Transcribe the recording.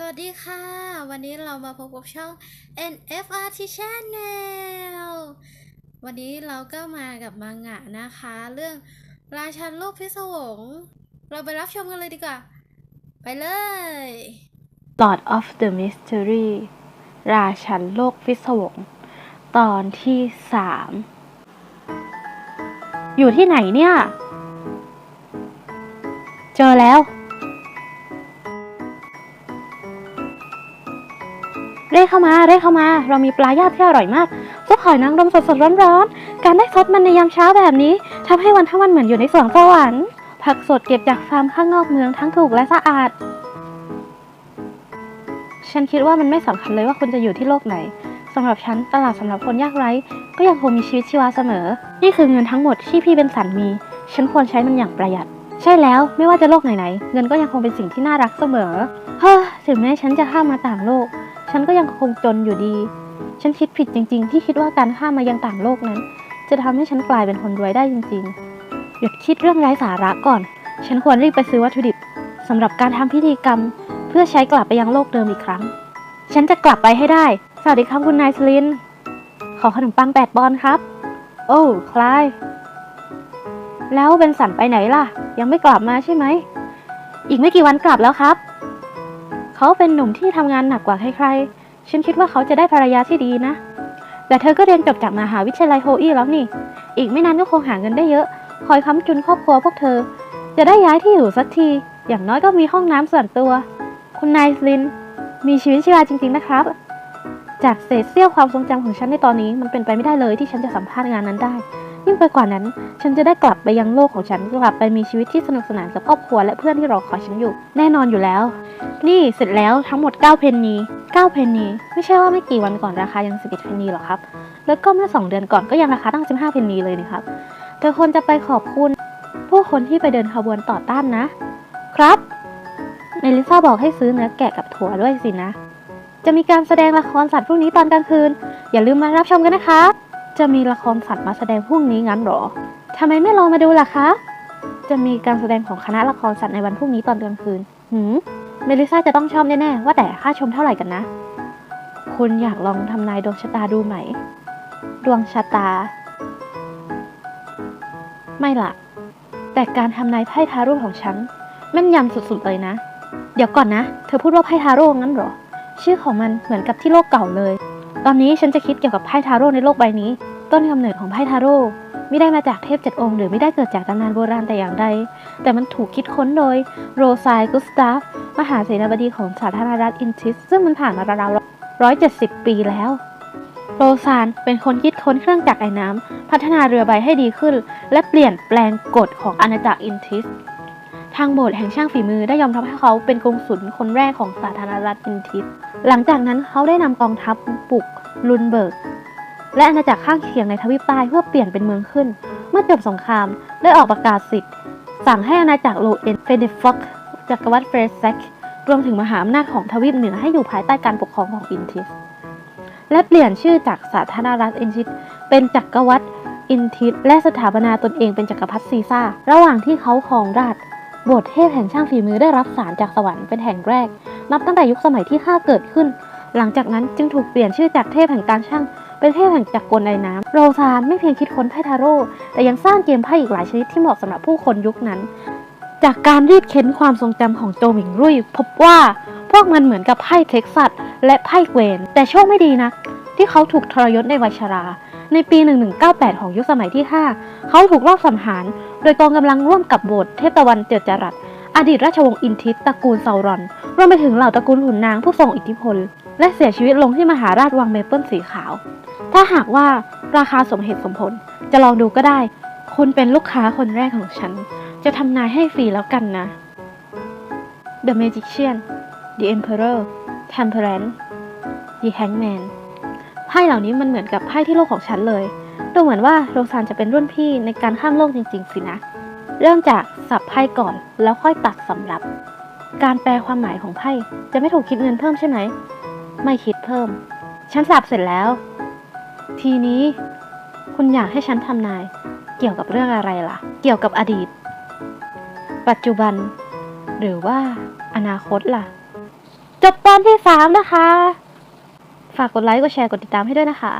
สวัสดีค่ะ วันนี้เรามาพบกับช่อง NFRT Channel วันนี้เราก็มากับมังงะนะคะ เรื่องราชันโลกพิศวง เราไปรับชมกันเลยดีกว่า ไปเลย Lord of the Mystery ราชันโลกพิศวง ตอนที่สามอยู่ที่ไหนเนี่ย เจอแล้ว ร่เข้ามาเร่เข้ามา เรามีปลาย่าที่อร่อยมากซุปหอยนางรมสดๆร้อนๆ การได้ซดมันในยามเช้าแบบนี้ทำให้วันทั้งวันเหมือนอยู่ในสวงสวรรค์ผักสดเก็บจากฟาร์มข้างนอกเมืองทั้งถูกและสะอาด ฉันคิดว่ามันไม่สำคัญเลยว่าคุณจะอยู่ที่โลกไหนสำหรับฉันตลาดสำหรับคนยากไร้ ก็ยังคงมีชีวิตชีวาเสมอ นี่คือเงินทั้งหมดที่พี่เป็นสันมี ฉันควรใช้มันอย่างประหยัดใช่แล้วไม่ว่าจะโลกไหนๆเงินก็ยังคงเป็นสิ่งที่น่ารักเสมอ เฮ้อถึงแม้ฉันจะข้ามมาต่างโลก ฉันก็ยังคงจนอยู่ดี ฉันคิดผิดจริง ๆ ที่คิดว่าการข้ามมายังต่างโลกนั้น จะทำให้ฉันกลายเป็นคนรวยได้จริง ๆ หยุดคิดเรื่องไร้สาระก่อน ฉันควรรีบไปซื้อวัตถุดิบสำหรับการทำพิธีกรรม เพื่อใช้กลับไปยังโลกเดิมอีกครั้ง ฉันจะกลับไปให้ได้ สวัสดีครับคุณนายสลิน ขอขนมปังแปดปอนครับ โอ้คลาย แล้วเบนสันไปไหนล่ะ ยังไม่กลับมาใช่ไหม อีกไม่กี่วันกลับแล้วครับ เขาเป็นหนุ่มที่ทำงานหนักกว่าใครๆ ฉันคิดว่าเขาจะได้ภรรยาที่ดีนะ แต่เธอก็เรียนจบจากมหาวิทยาลัยโฮอี้แล้วนี่ อีกไม่นานก็คงหาเงินได้เยอะ คอยค้ำจุนครอบครัวพวกเธอ จะได้ย้ายที่อยู่สักที อย่างน้อยก็มีห้องน้ำส่วนตัว คุณนายลิน มีชีวิตชีวาจริง ๆ นะครับ จากเศษเสี้ยวความทรงจำของฉันในตอนนี้มันเป็นไปไม่ได้เลยที่ฉันจะสัมภาษณ์งานนั้นได้ ยิ่งไปกว่านั้น ฉันจะได้กลับไปยังโลกของฉัน กลับไปมีชีวิตที่สนุกสนานกับครอบครัวและเพื่อนที่รอคอยฉันอยู่ แน่นอนอยู่แล้ว นี่เสร็จแล้วทั้งหมด 9 เพนนี9เพนนีไม่ใช่ว่าไม่กี่วันก่อนราคายัง 11 เพนนีหรอกครับ แล้วก็เมื่อ 2 เดือนก่อนก็ยังราคาตั้ง 15 เพนนีเลยนะครับเธอควรจะไปขอบคุณ ผู้คนที่ไปเดินขบวนต่อต้านนะ ครับเมลิซาบอกให้ซื้อเนื้อแกะกับถั่วด้วยสินะ จะมีการแสดงละครสัตว์พรุ่งนี้ตอนกลางคืน อย่าลืมมารับชมกันนะคะ จะมีละครสัตว์มาแสดงพรุ่งนี้งั้นหรอทำไมไม่ลองมาดูล่ะคะ จะมีการแสดงของคณะละครสัตว์ในวันพรุ่งนี้ตอนกลางคืน หืม เมลิซาจะต้องชอบแน่ๆ ว่าแต่ค่าชมเท่าไหร่กันนะ คุณอยากลองทำนายดวงชะตาดูไหม ดวงชะตา ไม่ละแต่การทำนายไพ่ทาโร่ของฉันแม่นยำสุดๆเลยนะ เดี๋ยวก่อนนะ เธอพูดว่าไพ่ทาโร่งั้นหรอ ชื่อของมันเหมือนกับที่โลกเก่าเลย ตอนนี้ฉันจะคิดเกี่ยวกับไพ่ทาโร่ในโลกใบนี้ ต้นกำเนิดของไพ่ทาโร่ไม่ได้มาจากเทพเจ็ดองค์หรือไม่ได้เกิดจากตำนานโบราณแต่อย่างใด แต่มันถูกคิดค้นโดยโรไซกุสตาฟ มหาเสนาบดีของสาธารณรัฐอินทิส ซึ่งมันผ่านมาราวๆร้อยเจ็ดสิบปีแล้ว โรซานเป็นคนคิดค้นเครื่องจักรไอ้น้ำ พัฒนาเรือใบให้ดีขึ้น และเปลี่ยนแปลงกฎของอาณาจักรอินทิส ทางโบสถ์แห่งช่างฝีมือได้ยอมรับให้เขาเป็นกงสุลคนแรกของสาธารณรัฐอินทิส หลังจากนั้นเขาได้นำกองทัพบุกลุนเบิร์ก และอาณาจักรข้างเคียงในทวีปใต้เพื่อเปลี่ยนเป็นเมืองขึ้น เมื่อจบสงครามได้ออกประกาศสิทธิ์ สั่งให้อาณาจักรโลเอนเฟเดฟอกจักรวรรดิเฟรเซกรวมถึงมหาอำนาจของทวีปเหนือให้อยู่ภายใต้การปกครองของอินทิส และเปลี่ยนชื่อจากสาธารณรัฐอินทิสเป็นจักรวรรดิอินทิสและสถาปนาตนเองเป็นจักรพรรดิซีซ่า ระหว่างที่เขาครองราช บสถ์เทพแห่งช่างฝีมือได้รับสารจากสวรรค์เป็นแห่งแรก นับตั้งแต่ยุคสมัยที่ข้าเกิดขึ้น หลังจากนั้นจึงถูกเปลี่ยนชื่อจากเทพแห่งการช่าง เป็นเทพแห่งจักรกลไอน้ำโรซานไม่เพียงคิดค้นไพ่ทาโร่แต่ยังสร้างเกมไพ่อีกหลายชนิดที่เหมาะสำหรับผู้คนยุคนั้น จากการรีดเค้นความทรงจำของโจหมิงรุ่ยพบว่าพวกมันเหมือนกับไพ่เท็กซัสและไพ่เกวน แต่โชคไม่ดีนะที่เขาถูกทรยศในวัยชรา ในปี 1198 ของยุคสมัยที่ 5 เขาถูกลอบสังหาร โดยกองกำลังร่วมกับโบสถ์เทพตะวันเจือจรัส อดีตราชวงศ์อินทิสตระกูลเซารอน รวมไปถึงเหล่าตระกูลขุนนางผู้ทรงอิทธิพล และเสียชีวิตลงที่มหาราชวังเมเปิลสีขาว ถ้าหากว่าราคาสมเหตุสมผล จะลองดูก็ได้ คุณเป็นลูกค้าคนแรกของฉัน จะทำนายให้ฟรีแล้วกันนะ The Magician The Emperor Temperance The Hangman พ่เหล่านี้มันเหมือนกับไพ่ที่โลกของฉันเลย ดูเหมือนว่าโรซานจะเป็นรุ่นพี่ในการข้ามโลกจริง ๆ สินะ เริ่มจากสับไพ่ก่อนแล้วค่อยตัดสำรับ การแปลความหมายของไพ่จะไม่ถูกคิดเงินเพิ่มใช่ไหม ไม่คิดเพิ่ม ฉันสับเสร็จแล้ว ทีนี้ คุณอยากให้ฉันทำนาย เกี่ยวกับเรื่องอะไรล่ะ เกี่ยวกับอดีต ปัจจุบัน หรือว่าอนาคตล่ะ จบตอนที่สามนะคะ ฝากกดไลค์ กดแชร์ กดติดตามให้ด้วยนะคะ